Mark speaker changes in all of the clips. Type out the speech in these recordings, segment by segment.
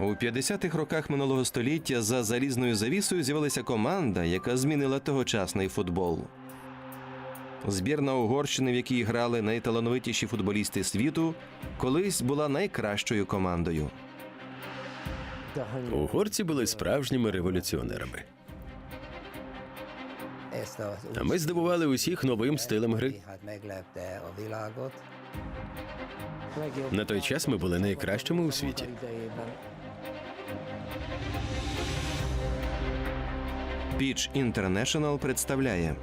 Speaker 1: У 50-х роках минулого століття за залізною завісою з'явилася команда, яка змінила тогочасний футбол. Збірна Угорщини, в якій грали найталановитіші футболісти світу, колись була найкращою командою.
Speaker 2: Угорці були справжніми революціонерами. А ми здивували усіх новим стилем гри. На той час ми були найкращими у світі.
Speaker 1: Pitch International представляє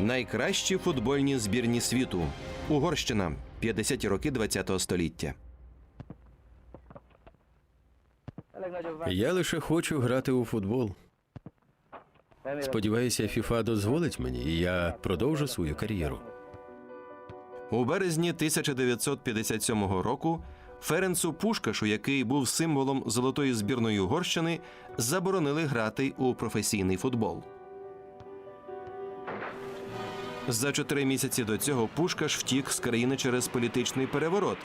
Speaker 1: Найкращі футбольні збірні світу. Угорщина 50-ті роки ХХ століття.
Speaker 2: Я лише хочу грати у футбол. Сподіваюся, ФІФА дозволить мені, і я продовжу свою кар'єру.
Speaker 1: У березні 1957 року Ференцу Пушкашу, який був символом золотої збірної Угорщини, заборонили грати у професійний футбол. За чотири місяці до цього Пушкаш втік з країни через політичний переворот,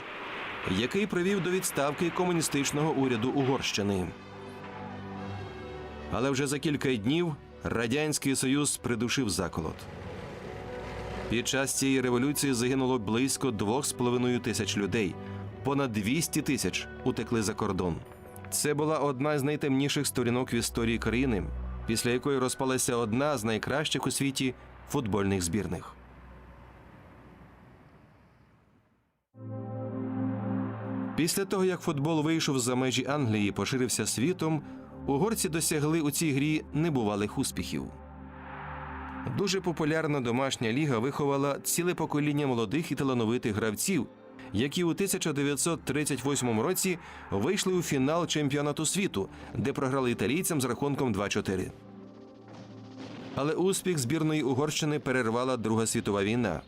Speaker 1: який привів до відставки комуністичного уряду Угорщини. Але вже за кілька днів Радянський Союз придушив заколот. Під час цієї революції загинуло близько 2,5 тисяч людей. Понад 200 тисяч утекли за кордон. Це була одна з найтемніших сторінок в історії країни, після якої розпалася одна з найкращих у світі футбольних збірних. Після того, як футбол вийшов за межі Англії і поширився світом, угорці досягли у цій грі небувалих успіхів. Дуже популярна домашня ліга виховала ціле покоління молодих і талановитих гравців, які у 1938 році вийшли у фінал чемпіонату світу, де програли італійцям з рахунком 2-4. Але успіх збірної Угорщини перервала Друга світова війна.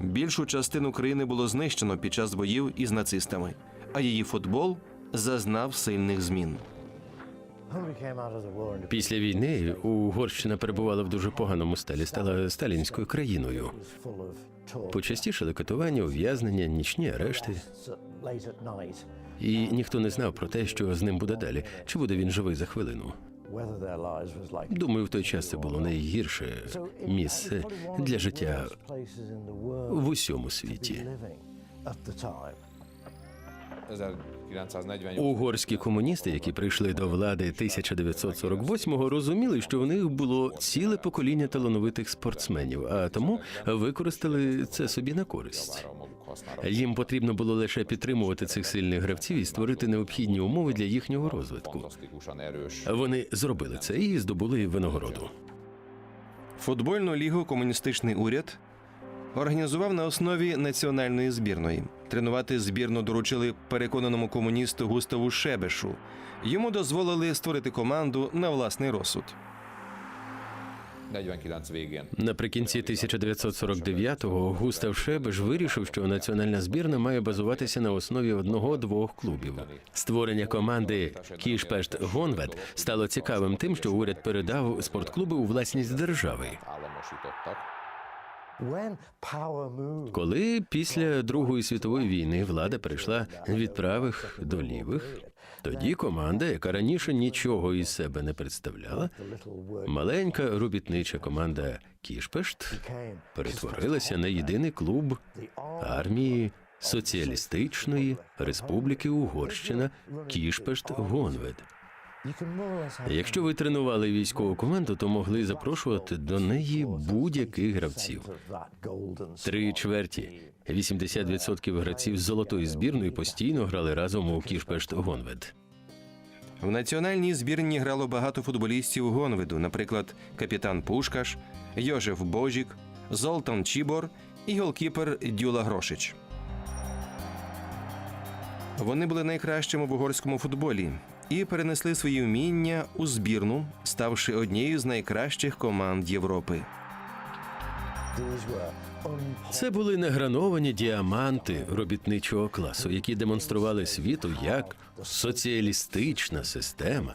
Speaker 1: Більшу частину країни було знищено під час боїв із нацистами, а її футбол зазнав сильних змін.
Speaker 2: Після війни Угорщина перебувала в дуже поганому стані, стала сталінською країною. Почастішали катування, ув'язнення, нічні арешти. І ніхто не знав про те, що з ним буде далі. Чи буде він живий за хвилину? Думаю, в той час це було найгірше місце для життя в усьому світі.
Speaker 3: 1940
Speaker 2: Угорські комуністи, які прийшли до влади 1948-го, розуміли, що в них було ціле покоління талановитих спортсменів, а тому використали це собі на користь. Їм потрібно було лише підтримувати цих сильних гравців і створити необхідні умови для їхнього розвитку. Вони зробили це і здобули винагороду.
Speaker 1: Футбольну лігу комуністичний уряд організував на основі національної збірної. Тренувати збірну доручили переконаному комуністу Густаву Шебешу. Йому дозволили створити команду на власний розсуд.
Speaker 3: 49 végén.
Speaker 2: Наприкінці 1949-го Густав Шебеш вирішив, що національна збірна має базуватися на основі одного-двох клубів. Створення команди Кішпешт Гонвед стало цікавим тим, що уряд передав спортклуби у власність держави. Коли після Другої світової війни влада перейшла від правих до лівих, тоді команда, яка раніше нічого із себе не представляла, маленька робітнича команда Кішпешт перетворилася на єдиний клуб армії Соціалістичної Республіки Угорщина Кішпешт Гонвед. Якщо ви тренували військову команду, то могли запрошувати до неї будь-яких гравців. Три чверті 80% гравців з золотої збірної постійно грали разом у Кішпешт Гонвед.
Speaker 1: В національній збірні грало багато футболістів Гонведу, наприклад, капітан Пушкаш, Йожеф Божік, Золтан Чібор і голкіпер Дюла Грошич. Вони були найкращими в угорському футболі і перенесли свої вміння у збірну, ставши однією з найкращих команд Європи.
Speaker 2: Це були неграновані діаманти робітничого класу, які демонстрували світу, як соціалістична система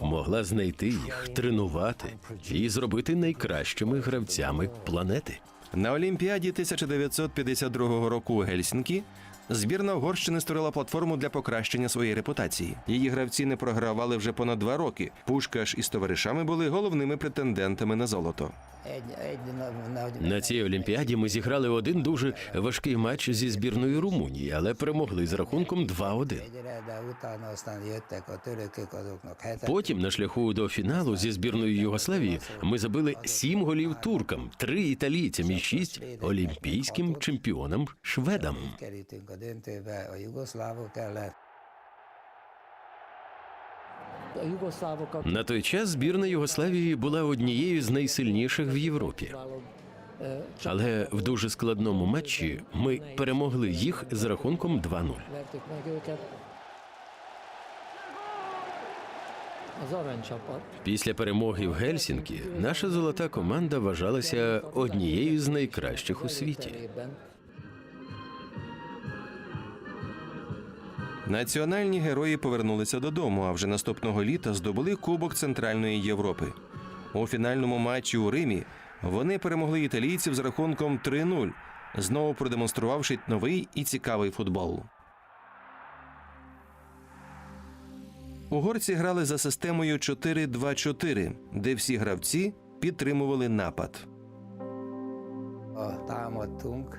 Speaker 2: могла знайти їх, тренувати і зробити найкращими гравцями планети.
Speaker 1: На Олімпіаді 1952 року у Гельсінкі збірна Угорщини створила платформу для покращення своєї репутації. Її гравці не програвали вже понад два роки. Пушкаш із товаришами були головними претендентами на золото.
Speaker 2: На цій олімпіаді ми зіграли один дуже важкий матч зі збірною Румунії, але перемогли з рахунком 2-1. Потім на шляху до фіналу зі збірною Югославії ми забили сім голів туркам, три італійцям і шість олімпійським чемпіонам шведам.
Speaker 4: Döntőbe, a jugoszlávok ellen.
Speaker 2: На той час збірна Югославії була однією з найсильніших в Європі. Але в дуже складному матчі ми перемогли їх з рахунком 2-0.
Speaker 5: vertük meg őket. Az aranycsapat
Speaker 2: Після перемоги в Гельсінкі наша золота команда вважалася однією з найкращих у світі.
Speaker 1: Національні герої повернулися додому, а вже наступного літа здобули Кубок Центральної Європи. У фінальному матчі у Римі вони перемогли італійців з рахунком 3-0, знову продемонструвавши новий і цікавий футбол. Угорці грали за системою 4-2-4, де всі гравці підтримували напад.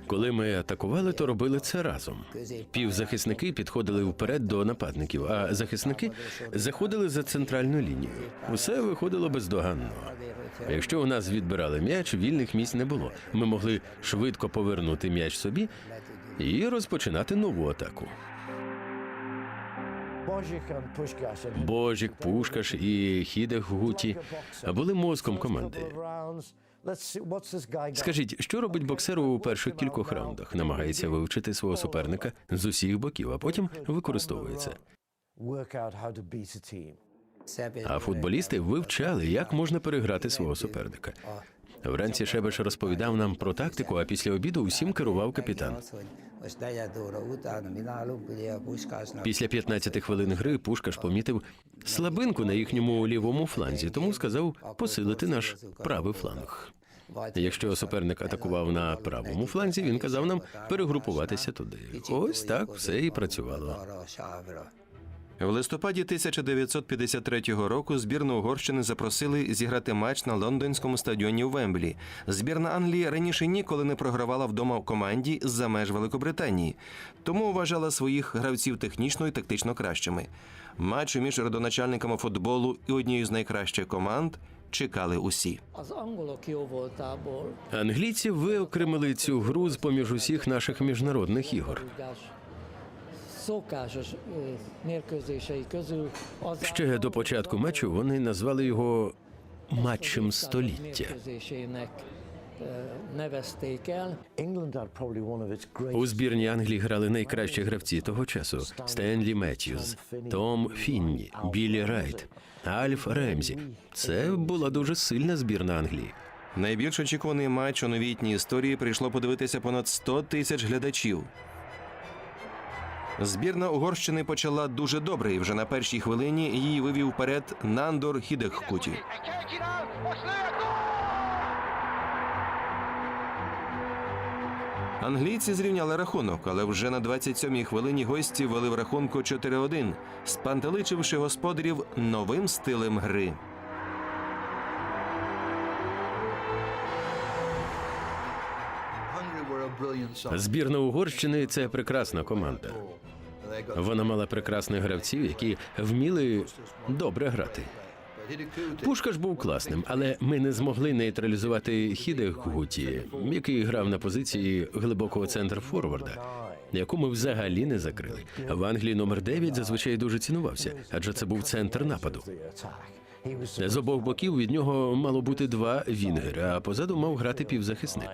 Speaker 2: Коли ми атакували, то робили це разом. Півзахисники підходили вперед до нападників, а захисники заходили за центральну лінію. Усе виходило бездоганно. Якщо у нас відбирали м'яч, вільних місць не було. Ми могли швидко повернути м'яч собі і розпочинати нову атаку. Божик, Пушкаш і Хідех Гуті були мозком команди. Скажіть, що робить боксер у перших кількох раундах? Намагається вивчити свого суперника з усіх боків, а потім використовує це. А футболісти вивчали, як можна переграти свого суперника. Вранці Шебеш розповідав нам про тактику, а після обіду усім керував капітан. Після 15 хвилин гри Пушкаш помітив слабинку на їхньому лівому фланзі, тому сказав посилити наш правий фланг. Якщо суперник атакував на правому фланзі, він казав нам перегрупуватися туди. Ось так все і працювало.
Speaker 1: В листопаді 1953 року збірну Угорщини запросили зіграти матч на лондонському стадіоні у Вемблі. Збірна Англії раніше ніколи не програвала вдома в команді з-за меж Великобританії, тому вважала своїх гравців технічно і тактично кращими. Матчу між родоначальниками футболу і однією з найкращих команд чекали усі.
Speaker 2: Англійці виокремили цю гру з поміж усіх наших міжнародних ігор. Ще до початку матчу вони назвали його матчем століття.
Speaker 5: Mérkőzésének ö, nevezték el.
Speaker 2: У збірні Англії грали найкращі гравці того часу: Стенлі Меттьюз, Том Фінні, Біллі Райт, Альф Ремзі. Це була дуже сильна збірна Англії.
Speaker 1: Найбільш очікуваний матч у новітній історії прийшло подивитися понад 100 тисяч глядачів. Збірна Угорщини почала дуже добре, і вже на першій хвилині її вивів вперед Нандор Хідеккуті. Англійці зрівняли рахунок, але вже на 27-й хвилині гості вели в рахунку 4-1, спантеличивши господарів новим стилем гри.
Speaker 2: Збірна Угорщини це прекрасна команда. Вона мала прекрасних гравців, які вміли добре грати. Пушкаш був класним, але ми не змогли нейтралізувати Хіде Гуті, який грав на позиції глибокого центра форварда, яку ми взагалі не закрили. В Англії номер 9 зазвичай дуже цінувався, адже це був центр нападу. З обох боків від нього мало бути два вінгери, а позаду мав грати півзахисник.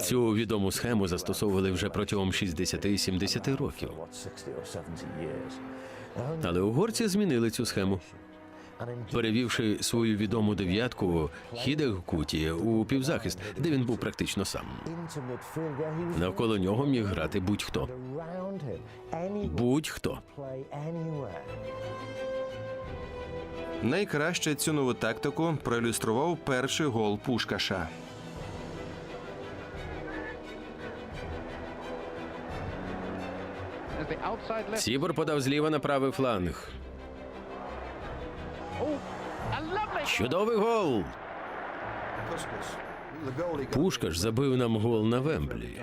Speaker 2: Цю відому схему застосовували вже протягом 60-70 років. Але угорці змінили цю схему. Перевівши свою відому дев'ятку Хідегкуті у півзахист, де він був практично сам. Навколо нього міг грати будь-хто. Будь-хто.
Speaker 1: Найкраще цю нову тактику проілюстрував перший гол Пушкаша.
Speaker 2: Сібор подав зліва на правий фланг. Чудовий гол! Пушкаш забив нам гол на Вемблі.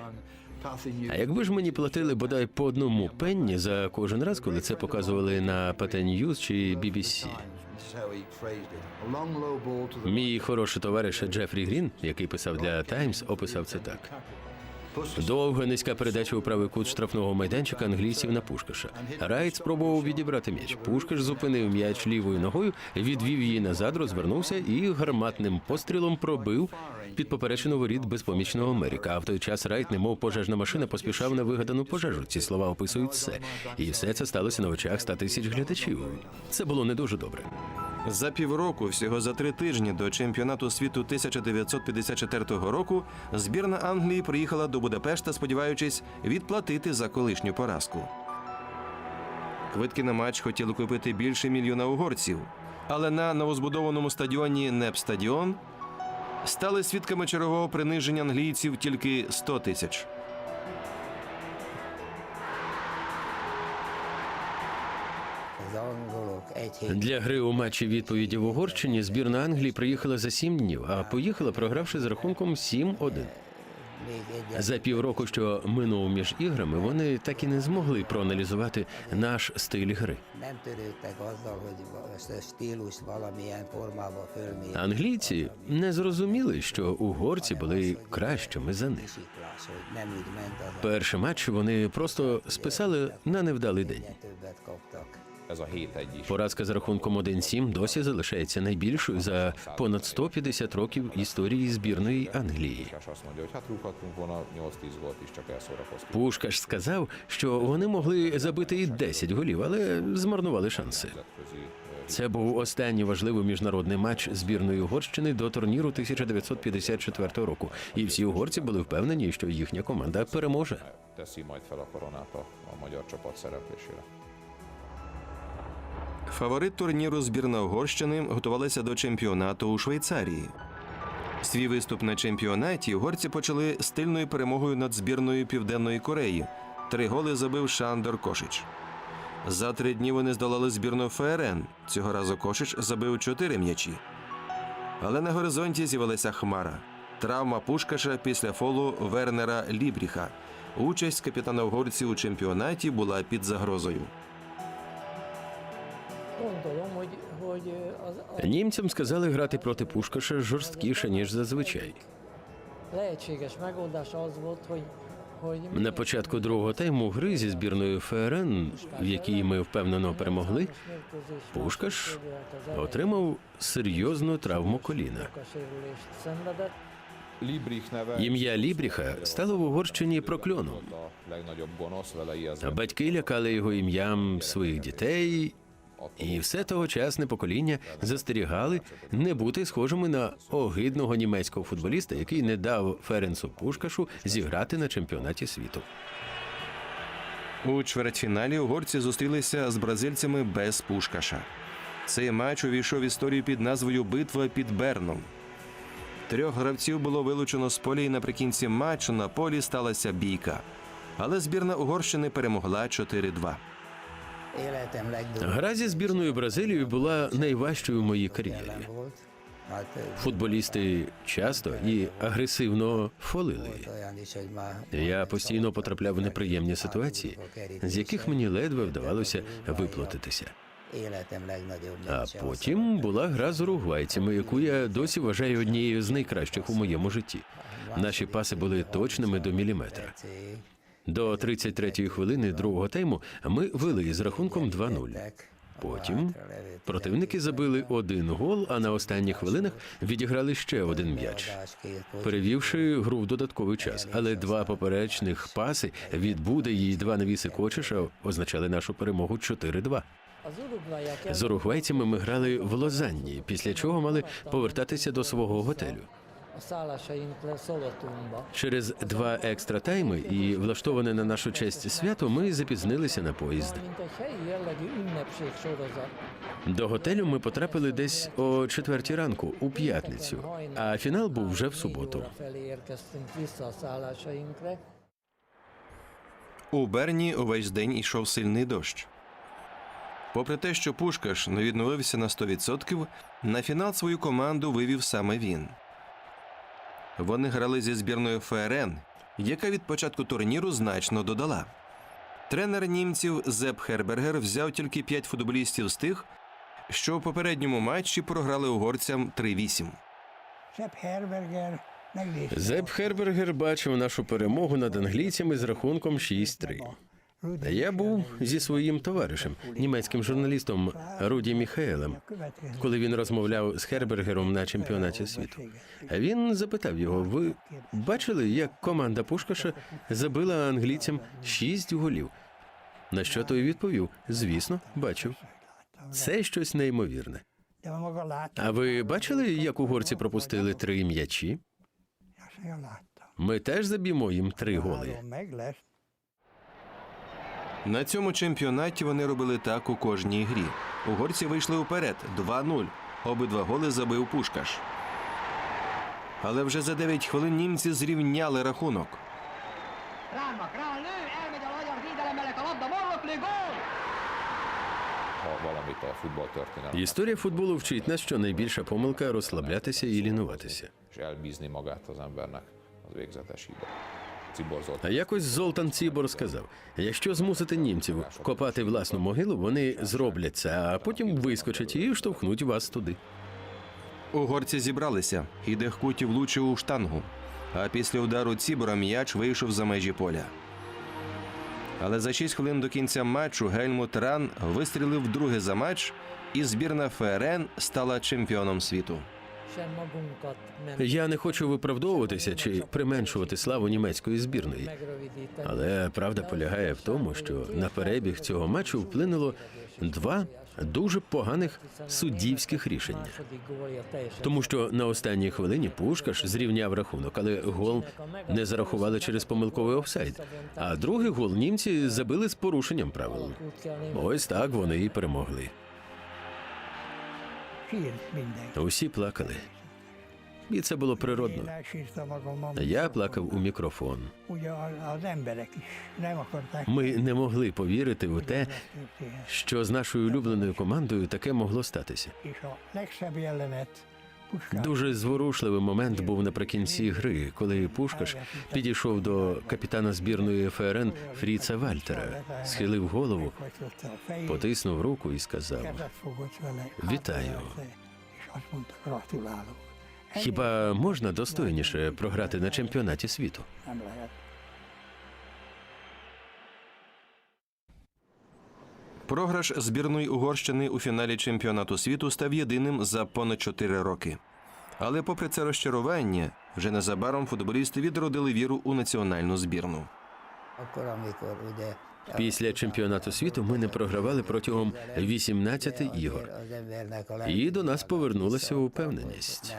Speaker 2: А якби ж мені платили бодай по одному пенні за кожен раз, коли це показували на PT News чи BBC. Мій хороший товариш Джефрі Грін, який писав для Таймс, описав це так. Довга низька передача у правий кут штрафного майданчика англійців на Пушкаша. Райт спробував відібрати м'яч. Пушкаш зупинив м'яч лівою ногою, відвів її назад, розвернувся і гарматним пострілом пробив під поперечину воріт безпомічного Америка. А в той час Райт, немов пожежна машина, поспішав на вигадану пожежу. Ці слова описують все. І все це сталося на очах 100 тисяч глядачів. Це було не дуже добре.
Speaker 1: За півроку, всього за три тижні до чемпіонату світу 1954 року, збірна Англії приїхала до Будапешта, сподіваючись відплатити за колишню поразку. Квитки на матч хотіли купити більше мільйона угорців, але на новозбудованому стадіоні Непстадіон стали свідками чергового приниження англійців тільки 100 тисяч.
Speaker 2: Для гри у матчі відповіді в Угорщині збірна Англії приїхала за сім днів, а поїхала, програвши з рахунком 7-1. За півроку, що минув між іграми, вони так і не змогли проаналізувати наш стиль гри. Англійці не зрозуміли, що угорці були кращими за них. Перший матч вони просто списали на невдалий день.
Speaker 4: Hogy többet kaptak.
Speaker 3: Ez a 7-1 is.
Speaker 2: Поразка з рахунком 1-7 досі залишається найбільшою за понад 150 років історії збірної Англії.
Speaker 3: És azt mondja, hogy hát rúghatunk volna 8-10 gólt is, csak elszórakoztunk.
Speaker 2: Пушкаш сказав, що вони могли забити і 10 голів, але змарнували шанси. Це був останній важливий міжнародний матч збірної Угорщини до турніру 1954 року. І всі угорці були впевнені, що їхня команда переможе.
Speaker 1: Фаворит турніру збірна Угорщини готувалася до чемпіонату у Швейцарії. Свій виступ на чемпіонаті угорці почали стильною перемогою над збірною Південної Кореї. Три голи забив Шандор Кошич. За три дні вони здолали збірну ФРН. Цього разу Кошич забив чотири м'ячі. Але на горизонті з'явилася хмара. Травма Пушкаша після фолу Вернера Лібріха. Участь капітана угорців у чемпіонаті була під загрозою.
Speaker 5: Gondolom, hogy, hogy az, a
Speaker 2: Німцям сказали грати проти Пушкаша жорсткіше, ніж зазвичай.
Speaker 5: lehetséges megoldás az volt, hogy, hogy
Speaker 2: На початку другого тайму гри зі збірною ФРН, в якій ми впевнено перемогли, Пушкаш отримав серйозну травму коліна. Ім'я Лібріха стало в Угорщині прокльоном. А Батьки лякали його ім'ям своїх дітей, і все тогочасне покоління застерігали не бути схожими на огидного німецького футболіста, який не дав Ференцу Пушкашу зіграти на чемпіонаті світу.
Speaker 1: У чвертьфіналі угорці зустрілися з бразильцями без Пушкаша. Цей матч увійшов в історію під назвою Битва під Берном. Трьох гравців було вилучено з поля, і наприкінці матчу на полі сталася бійка. Але збірна Угорщини перемогла 4-2.
Speaker 2: Гра зі збірною Бразилією була найважчою в моїй кар'єрі. Футболісти часто і агресивно фолили. Я постійно потрапляв в неприємні ситуації, з яких мені ледве вдавалося виплатитися. А потім була гра з уругвайцями, яку я досі вважаю однією з найкращих у моєму житті. Наші паси були точними до міліметра. До 33-ї хвилини другого тайму ми вели із рахунком 2-0. Потім противники забили один гол, а на останніх хвилинах відіграли ще один м'яч, перевівши гру в додатковий час. Але два поперечних паси від Буде і два навіси Кочеша означали нашу перемогу 4-2.
Speaker 5: Az urugvaiak
Speaker 2: З уругвайцями ми грали в Лозанні, після чого мали повертатися до свого готелю. Через два екстра тайми і влаштоване на нашу честь свято ми запізнилися на поїзд. До готелю ми потрапили десь о четвертій ранку у п'ятницю, а фінал був вже в суботу.
Speaker 1: У Берні увесь день ішов сильний дощ. Попри те, що Пушкаш не відновився на 100%, на фінал свою команду вивів саме він. Вони грали зі збірною ФРН, яка від початку турніру значно додала. Тренер німців Зеп Хербергер взяв тільки 5 футболістів з тих, що у попередньому матчі програли угорцям 3-8.
Speaker 6: Sepp
Speaker 2: Зеп Хербергер бачив нашу перемогу над англійцями з рахунком 6-3. Я був зі своїм товаришем, німецьким журналістом Руді Міхаелем, коли він розмовляв з Хербергером на чемпіонаті світу. Він запитав його: ви бачили, як команда Пушкаша забила англійцям шість голів? На що той відповів: звісно, бачив. Це щось неймовірне. А ви бачили, як угорці пропустили три м'ячі? Ми теж заб'ємо їм три голи.
Speaker 1: На цьому чемпіонаті вони робили так у кожній грі. Угорці вийшли уперед 2-0. Обидва голи забив Пушкаш. Але вже за 9 хвилин німці зрівняли рахунок.
Speaker 2: Історія футболу вчить нас, що найбільша помилка розслаблятися і лінуватися. А якось Золтан Цібор сказав: якщо змусити німців копати власну могилу, вони зроблять це, а потім вискочать і штовхнуть вас туди.
Speaker 1: Угорці зібралися, і Дехкуті влучив у штангу. А після удару Цібора м'яч вийшов за межі поля. Але за 6 хвилин до кінця матчу Гельмут Ран вистрілив вдруге за матч, і збірна ФРН стала чемпіоном світу.
Speaker 2: Я не хочу виправдовуватися чи применшувати славу німецької збірної. Але правда полягає в тому, що на перебіг цього матчу вплинуло два дуже поганих суддівських рішення. Тому що на останній хвилині Пушкаш зрівняв рахунок, але гол не зарахували через помилковий офсайд. А другий гол німці забили з порушенням правил. Ось так вони і перемогли. Усі плакали. І це було природно. Я плакав у мікрофон. Ми не могли повірити у те, що з нашою улюбленою командою таке могло статися. Дуже зворушливий момент був наприкінці гри, коли Пушкаш підійшов до капітана збірної ФРН Фріца Вальтера, схилив голову, потиснув руку і сказав: Вітаю. Хіба можна достойніше програти на чемпіонаті світу?
Speaker 1: Програш збірної Угорщини у фіналі чемпіонату світу став єдиним за понад 4 роки. Але попри це розчарування, вже незабаром футболісти відродили віру у національну збірну.
Speaker 2: Після чемпіонату світу ми не програвали протягом 18 ігор. І до нас повернулася упевненість.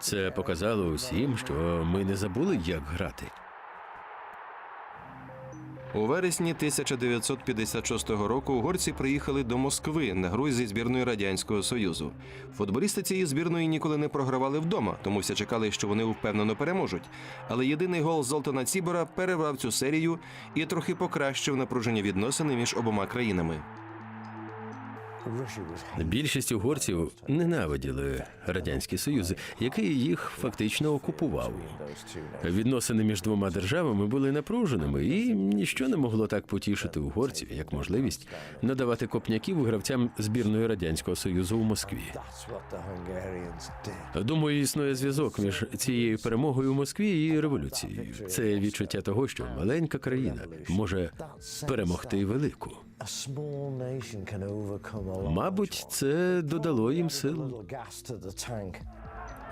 Speaker 2: Це показало усім, що ми не забули, як грати.
Speaker 1: У вересні 1956 року угорці приїхали до Москви на гру зі збірною радянського союзу. Футболісти цієї збірної ніколи не програвали вдома, тому всі чекали, що вони впевнено переможуть. Але єдиний гол Золтана Цібора перервав цю серію і трохи покращив напруження відносини між обома країнами.
Speaker 2: Більшість угорців ненавиділи радянський союз, який їх фактично окупував. Відносини між двома державами були напруженими, і ніщо не могло так потішити угорців, як можливість надавати копняків гравцям збірної радянського союзу у Москві. Думаю, існує зв'язок між цією перемогою у Москві і революцією. Це відчуття того, що маленька країна може перемогти велику.
Speaker 7: Мабуть,
Speaker 2: це додало їм сил.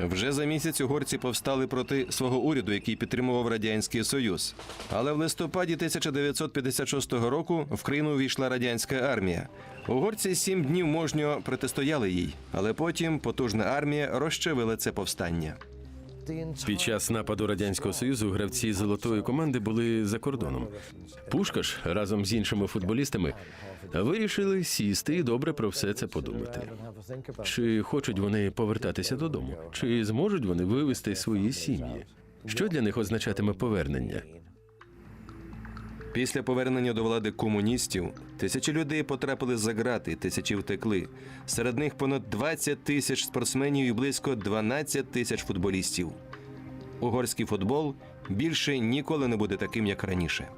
Speaker 1: Вже за місяць угорці повстали проти свого уряду, який підтримував радянський союз. Але в листопаді 1956 року в країну увійшла радянська армія. Угорці сім днів мужньо протистояли їй, але потім потужна армія розчавила це повстання.
Speaker 2: Під час нападу радянського союзу гравці золотої команди були за кордоном. Пушкаш разом з іншими футболістами вирішили сісти і добре про все це подумати. Чи хочуть вони повертатися додому? Чи зможуть вони вивести свої сім'ї? Що для них означатиме повернення?
Speaker 1: Після повернення до влади комуністів тисячі людей потрапили за грати, тисячі втекли. Серед них понад 20 тисяч спортсменів і близько 12 тисяч футболістів. Угорський футбол більше ніколи не буде таким, як раніше.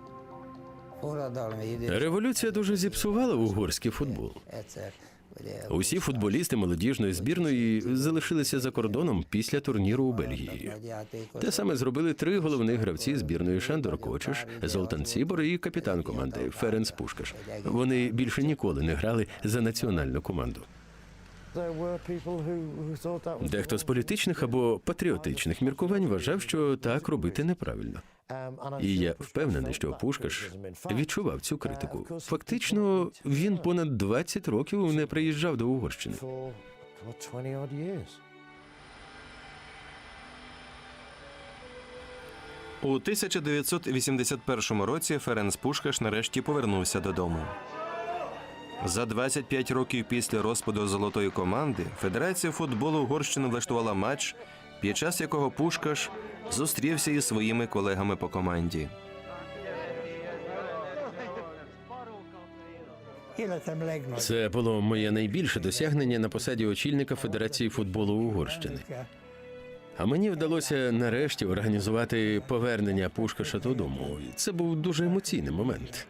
Speaker 2: Революція дуже зіпсувала угорський футбол. Усі футболісти молодіжної збірної залишилися за кордоном після турніру у Бельгії. Те саме зробили три головних гравці збірної Шандор Кочеш, Золтан Цібор і капітан команди Ференц Пушкаш. Вони більше ніколи не грали за національну команду. Дехто з політичних або патріотичних міркувань вважав, що так робити неправильно. І я впевнений, що Пушкаш відчував цю критику. Фактично, він понад 20 років не приїжджав до Угорщини.
Speaker 1: У 1981 році Ференц Пушкаш нарешті повернувся додому. За 25 років після розпаду золотої команди Федерація футболу Угорщини влаштувала матч, під час якого Пушкаш зустрівся із своїми колегами по команді.
Speaker 2: Це було моє найбільше досягнення на посаді очільника Федерації футболу Угорщини. А мені вдалося нарешті організувати повернення Пушкаша додому. Це був дуже емоційний момент.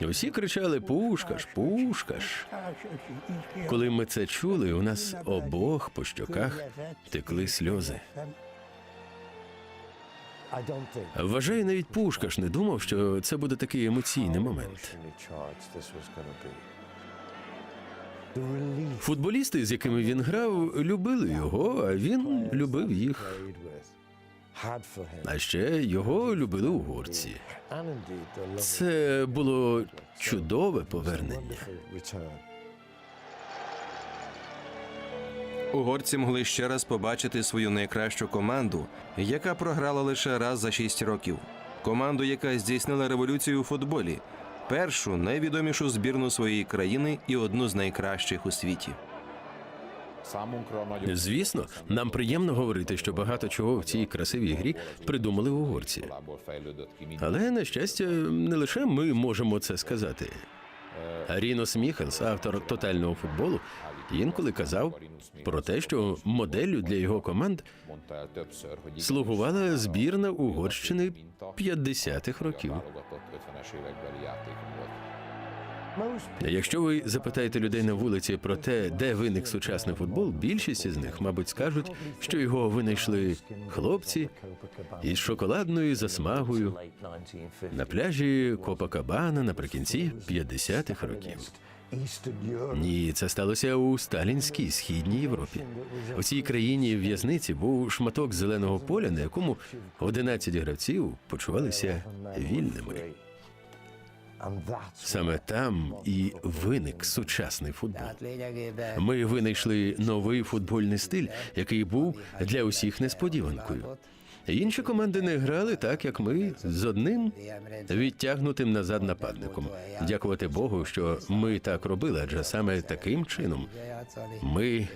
Speaker 2: Усі кричали Пушкаш, Пушкаш. Коли ми це чули, у нас обох по щоках текли сльози. Вважаю, навіть Пушкаш не думав, що це буде такий емоційний момент. Футболісти, з якими він грав, любили його, а він любив їх. А ще його любили угорці. Це було чудове повернення.
Speaker 1: Угорці могли ще раз побачити свою найкращу команду, яка програла лише раз за 6 років. Команду, яка здійснила революцію у футболі, першу найвідомішу збірну своєї країни і одну з найкращих у світі.
Speaker 2: Звісно, нам приємно говорити, що багато чого в цій красивій грі придумали угорці. Але на щастя, не лише ми можемо це сказати. Рінос Міхенс, автор тотального футболу, інколи казав про те, що моделлю для його команд слугувала збірна Угорщини
Speaker 3: minta,
Speaker 2: 50-х років. Якщо ви запитаєте людей на вулиці про те, де виник сучасний футбол, більшість із них, мабуть, скажуть, що його винайшли хлопці із шоколадною засмагою на пляжі Копакабана наприкінці 50-х років. Ні, це сталося у сталінській східній Європі. У цій країні в'язниці був шматок зеленого поля, на якому 11 гравців почувалися вільними. Саме там і виник сучасний футбол. Ми винайшли новий футбольний стиль, який був для усіх несподіванкою. Інші команди не грали так, як ми, з одним відтягнутим назад нападником. Дякувати Богу, що ми так робили, адже саме таким чином ми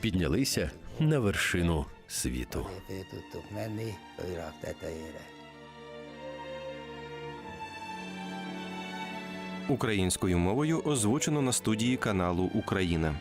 Speaker 2: піднялися на вершину світу.
Speaker 1: Українською мовою озвучено на студії каналу Україна.